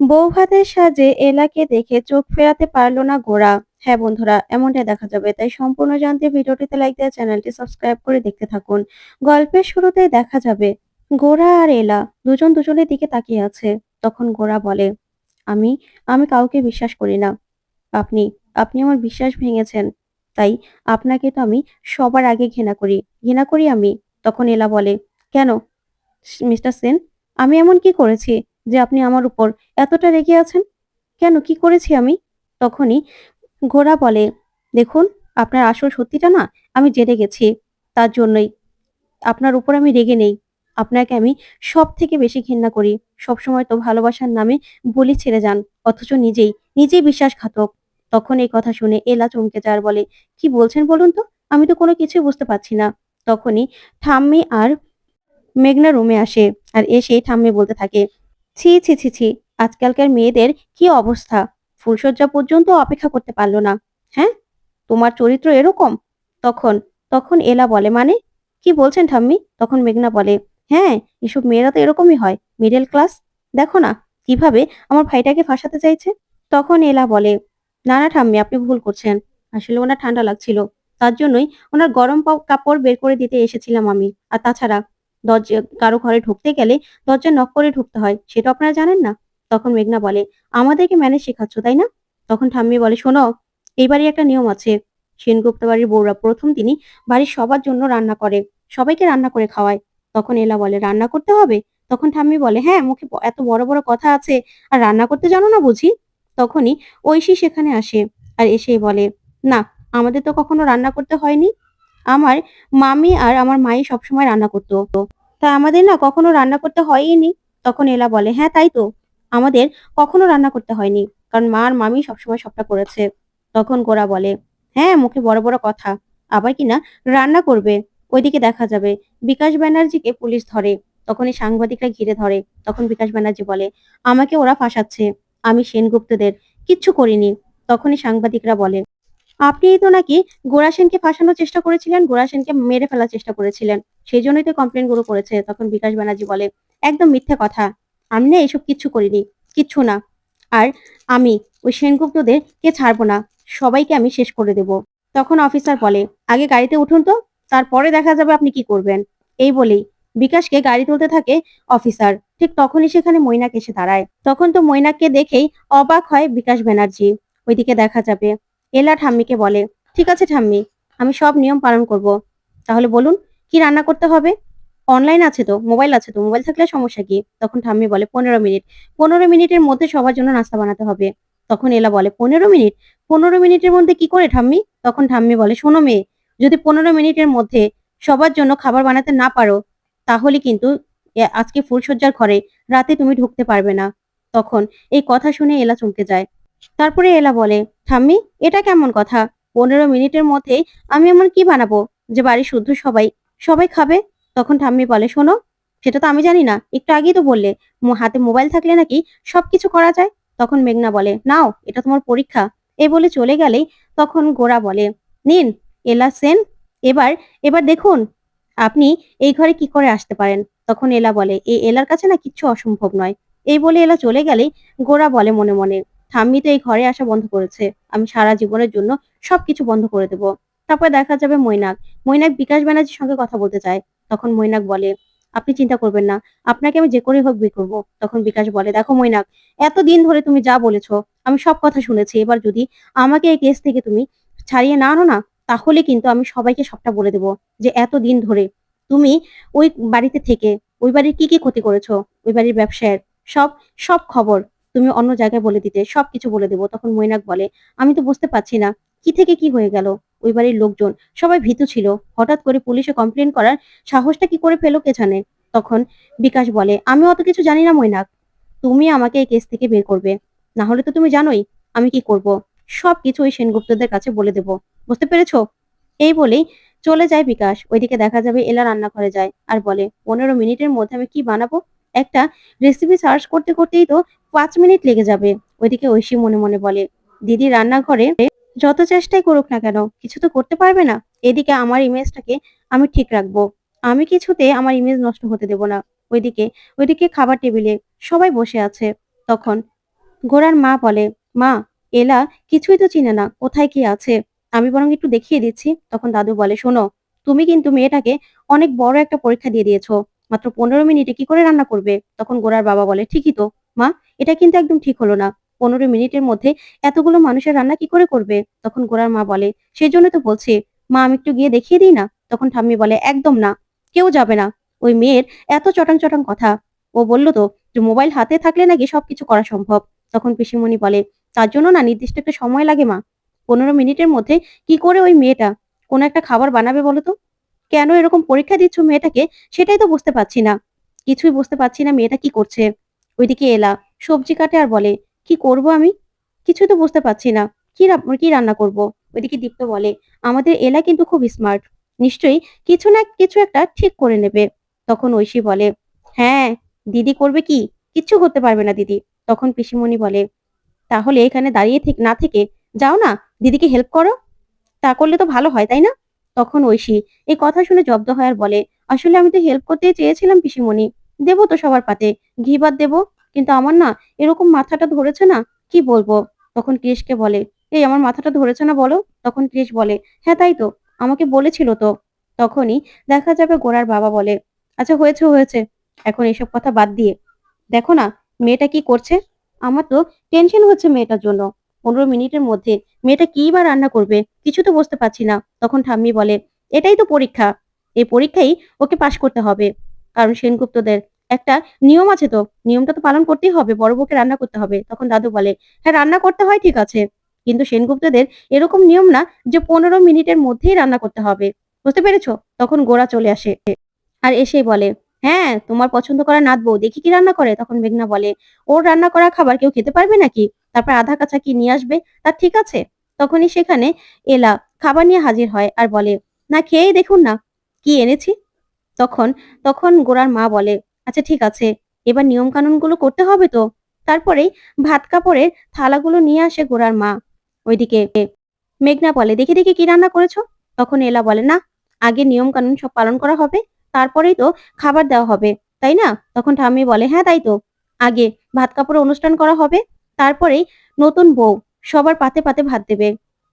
বউ ভাতের সাজে এলাকে দেখে চোখ ফেরাতে পারল না গোরা। হ্যাঁ বন্ধুরা, এমনটাই দেখা যাবে। তাই সম্পূর্ণ জানতে ভিডিওটিতে লাইক দিয়ে চ্যানেলটি সাবস্ক্রাইব করে দেখতে থাকুন। গল্পের শুরুতেই দেখা যাবে, গোরা আর এলা দুজন দুজনের দিকে তাকিয়ে আছে। তখন গোরা বলে, আমি আমি কাউকে বিশ্বাস করি না। আপনি আপনি আমার বিশ্বাস ভেঙেছেন। তাই আপনাকে তো আমি সবার আগে ঘৃণা করি। ঘৃণা করি আমি? তখন এলা বলে, কেন? মিস্টার সেন, আমি এমন কি করেছি? যে আপনি আমার উপর এতটা রেগে আছেন? কেন? কি করেছি আমি? তখনই গোরা বলে, দেখুন, আপনার আসল সত্যিটা না, আমি জেনে গেছি। তার জন্যই আপনার উপর আমি রেগে নেই। আপনাকে আমি সব থেকে বেশি ঘৃণা করি। সবসময় তো ভালোবাসার নামে বলি ছেড়ে যান, অথচ নিজেই নিজেই বিশ্বাসঘাতক। তখন এই কথা শুনে এলা চমকে যার বলে, কি বলছেন বলুন তো? আমি তো কোনো কিছুই বুঝতে পারছি না। তখনই ঠাম্মি আর মেঘনা রুমে আসে, আর এসেই ঠাম্মি বলতে থাকে ছি ছি ছি ছি, আজকালকার মেয়েদের কি অবস্থা? ফুলশয্যা পর্যন্ত অপেক্ষা করতে পারল না। হ্যাঁ? তোমার চরিত্র এরকম? তখন তখন এলা বলে মানে? কি বলছেন ঠাম্মি? তখন মেঘনা বলে হ্যাঁ এসব মেয়েরা তো এরকমই হয় মিডল ক্লাস দেখো না, কীভাবে আমার ভাইটাকে ফাঁসাতে চাইছে? তখন এলা বলে, না না ঠাম্মি, আপনি ভুল করছেন। আসলে ওনার ঠান্ডা লাগছিল। তার জন্যই ওনার গরম কাপড় বের করে দিতে এসেছিলাম আমি। আর তাছাড়া দরজা, কারও ঘরে ঢুকতে গেলে দরজা নক করে ঢুকতে হয়। সেটা আপনারা জানেন না? তখন মেঘনা বলে, আমাদেরকে ম্যানেজ শেখাচ্ছ, তাই না? তখন ঠাম্মি বলে, শোনো এই বাড়ির একটা নিয়ম আছে। সেনগুপ্ত বাড়ির বউরা প্রথম দিনই বাড়ির সবার জন্য রান্না করে, সবাইকে রান্না করে খাওয়ায়। তখন এলা বলে, রান্না করতে হবে? তখন ঠাম্মি বলে হ্যাঁ মুখে এত বড় বড় কথা আছে, আর রান্না করতে জানো না বুঝি? তখনই ঐশী সেখানে আসে, আর এসেই বলে, না, আমাদের তো কখনো রান্না করতে হয়নি। আমার মামি আর আমার মাই সবসময় রান্না করতো। তা আমাদের না কখনো রান্না করতে হয়নি তখন এলা বলে হ্যাঁ তাই তো। আমাদের কখনো রান্না করতে হয়নি। কারণ মা আর মামি সবসময় সবটা করেছে। তখন গোরা বলে হ্যাঁ মুখে বড় বড় কথা। আবার কিনা রান্না করবে। ওইদিকে দেখা যাবে। বিকাশ ব্যানার্জিকে পুলিশ ধরে। তখন এই সাংবাদিকরা ঘিরে ধরে। তখন বিকাশ ব্যানার্জি বলে, আমাকে ওরা ফাঁসাচ্ছে। আমি সেনগুপ্তদের কিচ্ছু করিনি। তখনই সাংবাদিকরা বলে আপনিই তো নাকি গোরা সেনকে ফাঁসানোর চেষ্টা করেছিলেন, গোরা সেনকে মেরে ফেলার চেষ্টা করেছিলেন। সেই জন্যই তো কমপ্লেনগুলো করেছে, তখন বিকাশ ব্যানার্জি বলে। একদম মিথ্যে কথা। আমি না এসব কিচ্ছু করিনি, কিচ্ছু না। আর আমি ওই সেনগুপ্তদের কে ছাড়বো না, সবাইকে আমি শেষ করে দেব। তখন অফিসার বলে, আগে গাড়িতে উঠুন তো, তারপরে দেখা যাবে আপনি কি করবেন। এই বলেই বিকাশকে গাড়ি তুলতে থাকে অফিসার ঠিক তখনই সেখানে মৈনাক এসে দাঁড়ায়। তখন তো মৈনাককে দেখেই অবাক হয় বিকাশ ব্যানার্জি। ওইদিকে দেখা যাবে এলা ঠাম্মিকে বলে, ঠিক আছে ঠাম্মি, আমি সব নিয়ম পালন করব। তাহলে বলুন, কি রান্না করতে হবে? অনলাইন আছে তো, মোবাইল আছে তো, মোবাইল থাকলে সমস্যা কি? তখন ঠাম্মি বলে, পনেরো মিনিট, পনেরো মিনিটের মধ্যে সবার জন্য নাস্তা বানাতে হবে। তখন এলা বলে, পনেরো মিনিট? পনেরো মিনিটের মধ্যে কি করে ঠাম্মি? তখন ঠাম্মি বলে, শোনো মেয়ে, যদি পনেরো মিনিটের মধ্যে সবার জন্য খাবার বানাতে না পারো, তাহলে কিন্তু আজকে ফুলসজ্জার ঘরে রাতে তুমি ঢুকতে পারবে না। তখন এই কথা শুনে এলা চমকে যায়। তারপরে এলা বলে, ঠাম্মি, এটা কেমন কথা? পনেরো মিনিটের মধ্যেই আমি এমন কি বানাবো যে বাড়ি শুদ্ধ সবাই সবাই খাবে? তখন ঠাম্মি বলে, শোনো, সেটা তো আমি জানি না, একটু আগেই তো বললে হাতে মোবাইল থাকলে নাকি সবকিছু করা যায়? তখন মেঘনা বলে, নাও, এটা তোমার পরীক্ষা। এই বলে চলে গেলেই তখন গোরা বলে, নিন, এলা সেন, এবার এবার দেখুন, আপনি এই ঘরে কি করে আসতে পারেন? তখন এলা বলে এই এলার কাছে না কিচ্ছু অসম্ভব নয়। এই বলে এলা চলে গেলেই গোরা বলে মনে মনে ঠাম্মি তো এই ঘরে আসা বন্ধ করেছে। আমি সারা জীবনের জন্য সবকিছু বন্ধ করে দেব। তারপর দেখা যাবে মৈনাক। মৈনাক বিকাশ ব্যানার্জির সঙ্গে কথা বলতে চায়। তখন মৈনাক বলে, আপনি চিন্তা করবেন না, আপনাকে আমি যে করে হোক বিয়ে করব। তখন বিকাশ বলে, দেখো মৈনাক, এতদিন ধরে তুমি যা বলেছ, আমি সব কথা শুনেছি। এবার যদি আমাকে এই কেস থেকে তুমি ছাড়িয়ে না আনো না, তাহলে কিন্তু আমি সবাইকে সবটা বলে দেবো যে এতদিন ধরে তুমি ওই বাড়িতে থেকে, ওই বাড়ির কি কি ক্ষতি করেছ, ওই বাড়ির ব্যবসায়ের সব সব খবর তুমি অন্য জায়গায় বলে দিতে, সবকিছু বলে দেবো। তখন মৈনাক বলে, আমি তো বুঝতে পারছি না, কি থেকে কি হয়ে গেল? ওই বাড়ির লোকজন সবাই ভীতু ছিল। হঠাৎ করে পুলিশে কমপ্লেন করার সাহসটা কি করে পেল কে জানে? তখন বিকাশ বলে, আমি অত কিছু জানি না মৈনাক। তুমি আমাকে এই কেস থেকে বের করবে। না হলে তো তুমি জানোই আমি কি করব। সব কিছু ওই সেনগুপ্তদের কাছে বলে দেব। বুঝতে পেরেছ? এই বলেই চলে যায় বিকাশ। ওইদিকে দেখা যাবে এলা রান্নাঘরে যায় আর বলে, পনেরো মিনিটের মধ্যে আমি কি বানাবো? একটা রেসিপি সার্চ করতে করতেই তো পাঁচ মিনিট লেগে যাবে, ওইদিকে ঐশী মনে মনে বলে, দিদি রান্নাঘরে যত চেষ্টাই করুক না কেন, কিছু তো করতে পারবে না? এদিকে আমার ইমেজটাকে আমি ঠিক রাখব। আমি কিছুতে আমার ইমেজ নষ্ট হতে দেব না। ওইদিকে ওইদিকে খাবার টেবিলে সবাই বসে আছে। তখন গোরার মা বলে, মা, এলা কিছুই তো চিনে না, কোথায় কি আছে? আমি বরং একটু দেখিয়ে দিচ্ছি। তখন দাদু বলে, শোনো, তুমি কিন্তু মেয়েটাকে অনেক বড় একটা পরীক্ষা দিয়ে দিয়েছ। মাত্র পনেরো মিনিটে কি করে রান্না করবে? তখন গোরার বাবা বলে, ঠিকই তো মা, এটা কিন্তু একদম ঠিক হলো না। পনেরো মিনিটের মধ্যে এতগুলো মানুষের রান্না কি করে করবে? তখন গোরার মা বলে সেই জন্য তো বলছি, মা আমি একটু গিয়ে দেখিয়ে দিই না? তখন ঠাম্মি বলে, একদম না, কেউ যাবে না। ওই মেয়ের এত চটাং চটাং কথা। ও বলল তো যে মোবাইল হাতে থাকলে নাকি সবকিছু করা সম্ভব? তখন পিসিমণি বলে, তার জন্য না নির্দিষ্ট একটা সময় লাগে মা। পনেরো মিনিটের মধ্যে কি করে ওই মেয়েটা কোনো একটা খাবার বানাবে বলো তো? কেন এরকম পরীক্ষা দিচ্ছ মেয়েটাকে? সেটাই তো বুঝতে পারছি না। কিছুই বুঝতে পারছি না মেয়েটা কি করছে? ওইদিকে এলা, সবজি কাটে আর বলে, কি করব আমি? কিছুই তো বুঝতে পারছি না। কি কি রান্না করব? ওইদিকে দীপ্ত বলে, আমাদের এলা কিন্তু খুব স্মার্ট নিশ্চয়ই কিছু না কিছু একটা ঠিক করে নেবে। তখন ঐশী বলে হ্যাঁ দিদি করবে কি? কিচ্ছু করতে পারবে না দিদি। তখন পিসিমণি বলে, তাহলে এখানে দাঁড়িয়ে না থেকে যাও না, দিদিকে হেল্প করো। তা করলে তো ভালো হয়, তাই না? তখন ঐশী এই কথা শুনে জব্দ হয় আর বলে, আসলে আমি তো হেল্প করতে চেয়েছিলাম পিসিমণি। দেবো তো সবার পাতে। ঘি ভাত দেবো? কিন্তু আমার না এরকম মাথাটা ধরেছে না, কি বলব? তখন ক্রিসকে বলে, এই আমার মাথাটা ধরেছে না বলো? তখন ক্রিস বলে হ্যাঁ তাই তো, আমাকে বলেছিল তো। তখনই দেখা যাবে গোড়ার বাবা বলে আচ্ছা হয়েছে হয়েছে, এখন এসব কথা বাদ দিয়ে। দেখো না, মেয়েটা কি করছে? আমার তো টেনশন হচ্ছে মেয়েটার জন্য। পনেরো মিনিটের মধ্যে মেয়েটা কি বা রান্না করবে, কিছু তো বুঝতে পারছি না। তখন ঠাম্মি বলে, এটাই তো পরীক্ষা। এই পরীক্ষাই ওকে পাশ করতে হবে। কারণ সেনগুপ্তদের একটা নিয়ম আছে তো, নিয়মটা তো পালন করতেই হবে, বড় বউকে রান্না করতে হবে। তখন দাদু বলে হ্যাঁ রান্না করতে হয়, ঠিক আছে। কিন্তু সেনগুপ্তদের এরকম নিয়ম না যে পনেরো মিনিটের মধ্যেই রান্না করতে হবে। বুঝতে পেরেছ? তখন গোড়া চলে আসে আর এসেই বলে হ্যাঁ তোমার পছন্দ করা নাত বউ, দেখি কি রান্না করে। তখন মেঘনা বলে, ওর রান্না করা খাবার কেউ খেতে পারবে নাকি? তারপর আধা কাঁচা কি নিয়ে আসবে? তার ঠিক আছে। তখনই সেখানে এলা খাবার নিয়ে হাজির হয় আর বলে, না, খেয়েই দেখুন না, কি এনেছি? তখন তখন গোড়ার মা বলে আচ্ছা ঠিক আছে, এবার নিয়ম কানুনগুলো করতে হবে তো? তারপরেই ভাত কাপড়ের থালাগুলো নিয়ে আসে গোড়ার মা। ওইদিকে মেঘনা বলে, দেখি দেখি কি রান্না করেছ? তখন এলা বলে, না, আগে নিয়ম কানুন সব পালন করা হবে, তারপরেই তো খাবার দেওয়া হবে, তাই না? তখন ঠাম্মি বলে হ্যাঁ তাই তো, আগে ভাত কাপড়ে অনুষ্ঠান করা হবে, তারপরেই নতুন বউ সবার পাতে পাতে ভাত দেবে।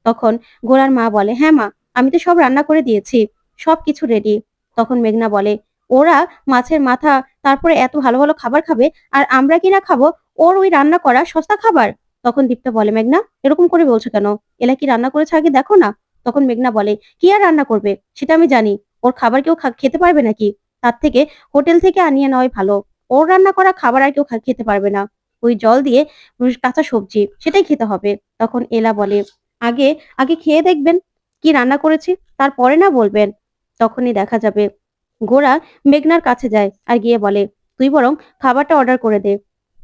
তখন গোড়ার মা বলে হ্যাঁ মা, আমি তো সব রান্না করে দিয়েছি সব কিছু রেডি তখন মেঘনা বলে, ওরা মাছের মাথা, তারপরে এত ভালো ভালো খাবার খাবে, আর আমরা কিনা খাব? ওর ওই রান্না করা সস্তা খাবার? তখন দীপ্তা বলে, মেঘনা, এরকম করে বলছো কেন? এলা কি রান্না করেছে আগে দেখো না? তখন মেঘনা বলে, কি আর রান্না করবে? সেটা আমি জানি। ওর খাবার কেউ খেতে পারবে নাকি? তার থেকে হোটেল থেকে আনিয়ে নেওয়াই ভালো। ওর রান্না করা খাবার আর কেউ খেতে পারবে না। ওই জল দিয়ে কাঁচা সবজি, সেটাই খেতে হবে। তখন এলা বলে, আগে আগে খেয়ে দেখবেন, কি রান্না করেছি? তারপরে না বলবেন। তখনই দেখা যাবে। গোরা মেঘনার কাছে যায় আর গিয়ে বলে, তুই বরং খাবারটা অর্ডার করে দে।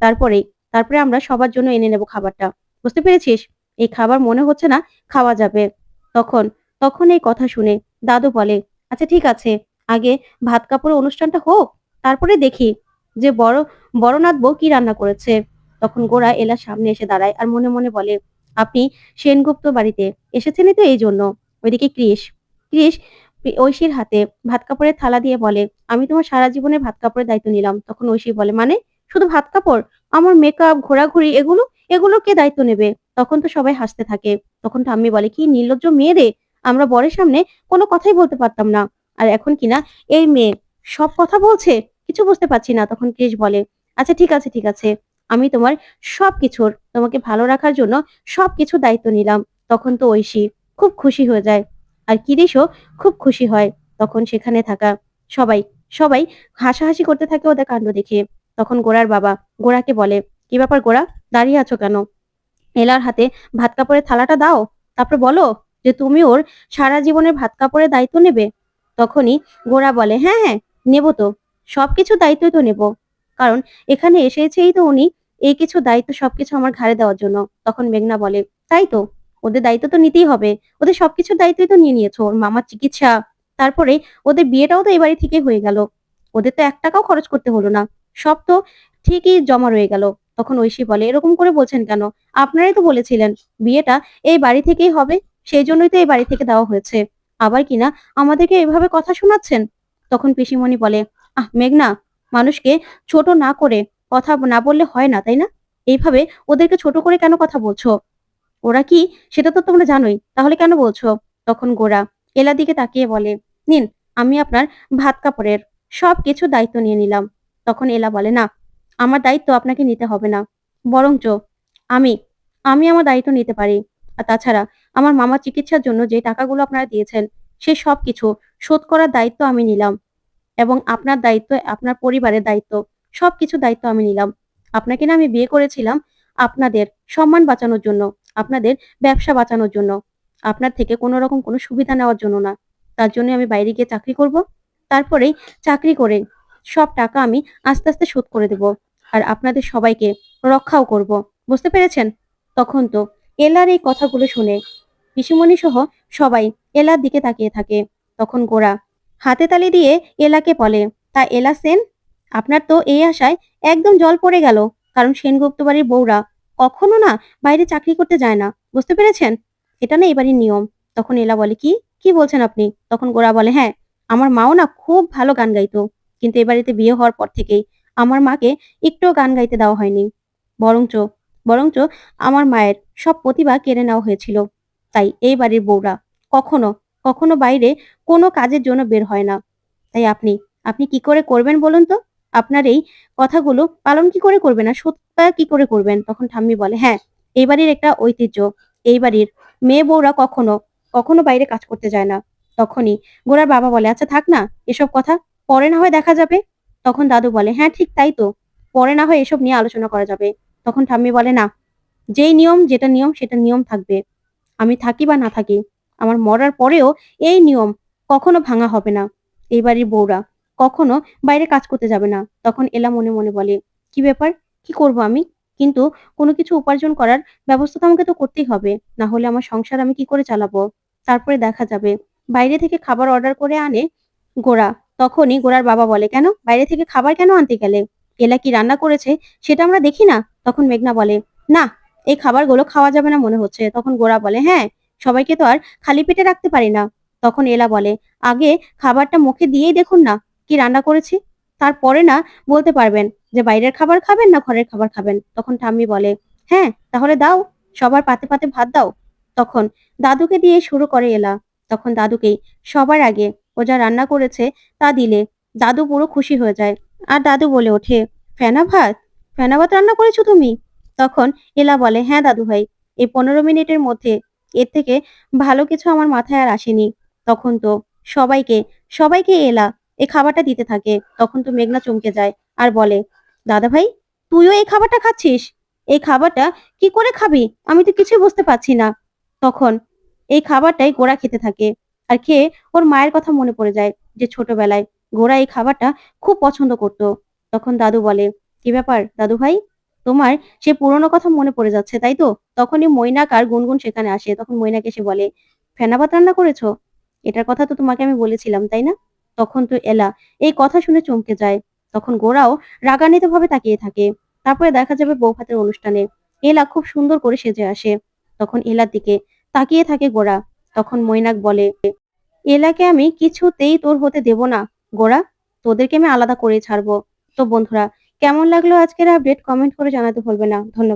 তারপরেই, তারপরে আমরা সবার জন্য এনে নেব খাবারটা। বুঝতে পেরেছিস? এই খাবার মনে হচ্ছে না খাওয়া যাবে তখন তখন এই কথা শুনে দাদু বলে আচ্ছা ঠিক আছে। আগে ভাত কাপড়ের অনুষ্ঠানটা হোক, তারপরে দেখি যে বড়, বড়নাথ বউ কি রান্না করেছে তখন গোরা এলার সামনে এসে দাঁড়ায় আর মনে মনে বলে, আপনি সেনগুপ্ত বাড়িতে এসেছেনই তো এই জন্য। ওইদিকে ক্রিস ক্রিস ঐশীর হাতে ভাত কাপড়ের থালা দিয়ে বলে, আমি তোমার সারা জীবনের ভাত কাপড়ের দায়িত্ব নিলাম। তখন ঐশী বলে মানে? শুধু ভাত কাপড়? আমার মেকআপ ঘোরাঘুরি, এগুলো? এগুলো কে দায়িত্ব নেবে? তখন তো সবাই হাসতে থাকে। তখন ঠাম্মি বলে, কি নির্লজ্জ মেয়ে রে? আমরা বরের সামনে কোনো কথাই বলতে পারতাম না। আর এখন কিনা এই মেয়ে সব কথা বলছে, কিছু বুঝতে পারছি না। তখন ক্রিস বলে আচ্ছা ঠিক আছে ঠিক আছে। আমি তোমার সব কিছুর তোমাকে ভালো রাখার জন্য সব কিছু দায়িত্ব নিলাম। তখন তো ঐশী খুব খুশি হয়ে যায়। আর কিরিশও খুব খুশি হয়। তখন সেখানে থাকা সবাই সবাই হাসাহাসি করতে থাকে ওদের কাণ্ড দেখে। তখন গোড়ার বাবা গোড়াকে বলে, কি ব্যাপার গোড়া দাঁড়িয়ে আছো কেন? এলার হাতে ভাত কাপড়ের থালাটা দাও। তারপর বলো যে তুমি ওর সারা জীবনের ভাত কাপড়ের দায়িত্ব নেবে? তখনই গোড়া বলে হ্যাঁ হ্যাঁ নেব তো। সবকিছু দায়িত্বই তো নেব। কারণ এখানে এসেছেই তো উনি এই কিছু দায়িত্ব সবকিছু আমার ঘাড়ে দেওয়ার জন্য। তখন মেঘনা বলে, তাই তো? ওদের দায়িত্ব তো নিতেই হবে। ওদের সবকিছুর দায়িত্বই তো নিয়ে নিয়েছো। ওর মামার চিকিৎসা, তারপরে ওদের বিয়েটাও তো এই বাড়ি থেকে হয়ে গেল। ওদের তো এক টাকাও খরচ করতে হলো না। সব তো ঠিকই জমা রয়ে গেল। তখন ঐশী বলে, এরকম করে বলছেন কেন? আপনারাই তো বলেছিলেন, বিয়েটা এই বাড়ি থেকেই হবে। সেই জন্যই তো এই বাড়ি থেকে দেওয়া হয়েছে। আবার কিনা আমাদেরকে এভাবে কথা শোনাচ্ছেন? তখন পিসিমণি বলে, আহ, মেঘনা, মানুষকে ছোট না করে কথা না বললে হয় না, তাই না? এইভাবে ওদেরকে ছোট করে কেন কথা বলছো? ওরা কি? সেটা তো তোমরা জানোই। তাহলে কেন বলছো? তখন গোরা এলার দিকে তাকিয়ে বলে, নিন, আমি আপনার ভাত কাপড়ের সব কিছু দায়িত্ব নিয়ে নিলাম। তখন এলা বলে, না, আমার দায়িত্ব আপনাকে নিতে হবে না। বরঞ্চ আমি আমি আমার দায়িত্ব নিতে পারি। আর তাছাড়া আমার মামার চিকিৎসার জন্য যে টাকাগুলো আপনারা দিয়েছেন, সে সব কিছু শোধ করার দায়িত্ব আমি নিলাম। এবং আপনার দায়িত্ব, আপনার পরিবারের দায়িত্ব সব কিছু দায়িত্ব আমি নিলাম। আপনাকে না আমি বিয়ে করেছিলাম আপনাদের সম্মান বাঁচানোর জন্য। আপনাদের ব্যবসা বাঁচানোর জন্য। আপনার থেকে কোনো রকম কোনো সুবিধা নেওয়ার জন্য না। তার জন্য আমি বাইরে গিয়ে চাকরি করব। তারপরেই চাকরি করে সব টাকা আমি আস্তে আস্তে শোধ করে দেব আর আপনাদের সবাইকে রক্ষাও করব। বুঝতে পেরেছেন? তখন তো এলার এই কথাগুলো শুনে পিসিমণি সহ সবাই এলার দিকে তাকিয়ে থাকে। তখন গোরা হাতে তালি দিয়ে এলাকে বলে, তা এলা সেন? আপনার তো এই আশায় একদম জল পড়ে গেল। কারণ সেনগুপ্ত বাড়ির বউরা কখনো না বাইরে চাকরি করতে যায় না, বুঝতে পেরেছেন? এটা না এবারই নিয়ম। তখন এলা বলে, কি? কি বলছেন আপনি? তখন গোরা বলে হ্যাঁ আমার মাও না খুব ভালো গান গাইতো, কিন্তু এ বাড়িতে বিয়ে হওয়ার পর থেকেই আমার মাকে একটুও গান গাইতে দেওয়া হয়নি। বরঞ্চ বরঞ্চ আমার মায়ের সব প্রতিভা কেড়ে নেওয়া হয়েছিল। তাই এই বাড়ির বউরা কখনো কখনো বাইরে কোনো কাজের জন্য বের হয় না। তাই আপনি আপনি কি করে করবেন বলুন তো? আপনার এই কথাগুলো পালন কি করে করবেন আর সত্যতা কি করে করবেন? তখন ঠাম্মি বলে হ্যাঁ এই বাড়ির একটা ঐতিহ্য। এই বাড়ির মেয়ে বউরা কখনো কখনো বাইরে কাজ করতে যায় না। তখনই গোড়ার বাবা বলে আচ্ছা থাক না, এসব কথা পরে না হয় দেখা যাবে? তখন দাদু বলে হ্যাঁ ঠিক তাই তো, পরে না হয় এসব নিয়ে আলোচনা করা যাবে। তখন ঠাম্মি বলে, না, যেই নিয়ম যেটা নিয়ম সেটা নিয়ম থাকবে। আমি থাকি বা না থাকি, আমার মরার পরেও এই নিয়ম কখনো ভাঙা হবে না। এই বাড়ির বউরা কখনো বাইরে কাজ করতে যাবে না। তখন এলা মনে মনে বলে, কি ব্যাপার? কি করব আমি? কিন্তু কোনো কিছু উপার্জন করার ব্যবস্থা তো আমাকে তো করতেই হবে। না হলে আমার সংসার আমি কি করে চালাবো? তারপরে দেখা যাবে, বাইরে থেকে খাবার অর্ডার করে আনে গোড়া তখনই গোড়ার বাবা বলে, কেন? বাইরে থেকে খাবার কেন আনতে গেলে? এলা কি রান্না করেছে? সেটা আমরা দেখি না? তখন মেঘনা বলে, না, এই খাবারগুলো খাওয়া যাবে না মনে হচ্ছে। তখন গোড়া বলে হ্যাঁ সবাইকে তো আর খালি পেটে রাখতে পারি না। তখন এলা বলে, আগে খাবারটা মুখে দিয়েই দেখুন না। কি রান্না করেছি? তারপরে না বলতে পারবেন যে বাইরের খাবার খাবেন না ঘরের খাবার খাবেন? তখন ঠাম্মি বলে হ্যাঁ তাহলে দাও, সবার পাতে পাতে ভাত দাও। তখন দাদুকে দিয়ে শুরু করে এলা। তখন দাদুকেই সবার আগে ও যা রান্না করেছে তা দিলে দাদু পুরো খুশি হয়ে যায়। আর দাদু বলে ওঠে, ফেনা ভাত? ফেনা ভাত রান্না করেছ তুমি? তখন এলা বলে হ্যাঁ দাদু ভাই, এই পনেরো মিনিটের মধ্যে এর থেকে ভালো কিছু আমার মাথায় আর আসেনি। তখন তো সবাইকে সবাইকে এলা এই খাবারটা দিতে থাকে। তখন তো মেঘনা চমকে যায় আর বলে দাদা ভাই তুইও এই খাবারটা খাচ্ছিস? এই খাবারটা কি করে খাবি? আমি তো কিছুই বুঝতে পারছি না। তখন এই খাবারটাই গোড়া খেতে থাকে আর খেয়ে ওর মায়ের কথা মনে পড়ে যায় যে ছোটবেলায় গোড়া এই খাবারটা খুব পছন্দ করত। তখন দাদু বলে, কি ব্যাপার দাদু ভাই তোমার সে পুরনো কথা মনে পড়ে যাচ্ছে, তাই তো? তখনই মৈনাক আর গুনগুন সেখানে আসে। তখন মৈনাক এসে বলে, ফেনা ভাত রান্না করেছ? এটার কথা তো তোমাকে আমি বলেছিলাম, তাই না? তখন তো এলা এই কথা শুনে চমকে যায়। তখন গোড়াও রাগান্বিত ভাবে তাকিয়ে থাকে। তারপরে দেখা যাবে বৌভাতের অনুষ্ঠানে। এলা খুব সুন্দর করে সেজে আসে। তখন এলার দিকে তাকিয়ে থাকে গোড়া তখন মৈনাক বলে, এলাকে আমি কিছুতেই তোর হতে দেব না গোড়া তোদেরকে আমি আলাদা করে ছাড়বো। তো বন্ধুরা, কেমন লাগল আজকের আপডেট কমেন্ট করে জানাতে ভুলবে না। ধন্যবাদ।